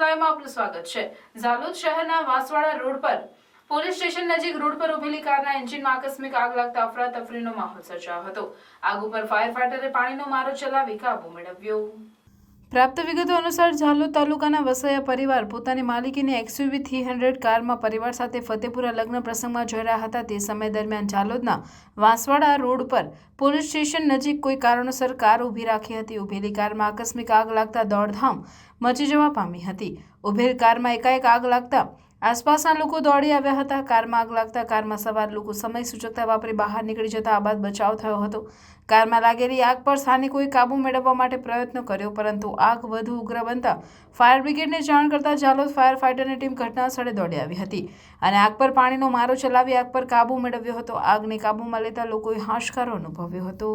સ્વાગત છે. ઝાલોદ શહેરના વાસવાડા રોડ પર પોલીસ સ્ટેશન નજીક રોડ પર ઉભેલી કારના એન્જિનમાં આકસ્મિક આગ લાગતા અફરાતફરીનો માહોલ સર્જાયો હતો. આગ ઉપર ફાયર ફાઈટરે પાણીનો મારો ચલાવી કાબુ મેળવ્યો. પ્રાપ્ત વિગતો અનુસાર ઝાલોદ તાલુકાના વસૈયા પરિવાર પોતાની માલિકીની એક્સયુવી થ્રી હંડ્રેડ કારમાં પરિવાર સાથે ફતેપુરા લગ્ન પ્રસંગમાં જઈ રહ્યા હતા. તે સમય દરમિયાન ઝાલોદના વાંસવાડા રોડ પર પોલીસ સ્ટેશન નજીક કોઈ કારણોસર કાર ઊભી રાખી હતી. ઊભેલી કારમાં આકસ્મિક આગ લાગતા દોડધામ મચી જવા પામી હતી. ઊભેલ કારમાં એકાએક આગ લાગતા આસપાસના લોકો દોડી આવ્યા હતા. કારમાં આગ લાગતા કારમાં સવાર લોકો સમય સૂચકતા વાપરી બહાર નીકળી જતા આ બાદ બચાવ થયો હતો. કારમાં લાગેલી આગ પર સ્થાનિકોએ કાબુ મેળવવા માટે પ્રયત્નો કર્યો, પરંતુ આગ વધુ ઉગ્ર બનતા ફાયર બ્રિગેડને જાણ કરતા જાલોદ ફાયર ફાઇટરની ટીમ ઘટના સ્થળે દોડી આવી હતી અને આગ પર પાણીનો મારો ચલાવી આગ પર કાબુ મેળવ્યો હતો. આગને કાબૂમાં લેતા લોકોએ હાશકારો અનુભવ્યો હતો.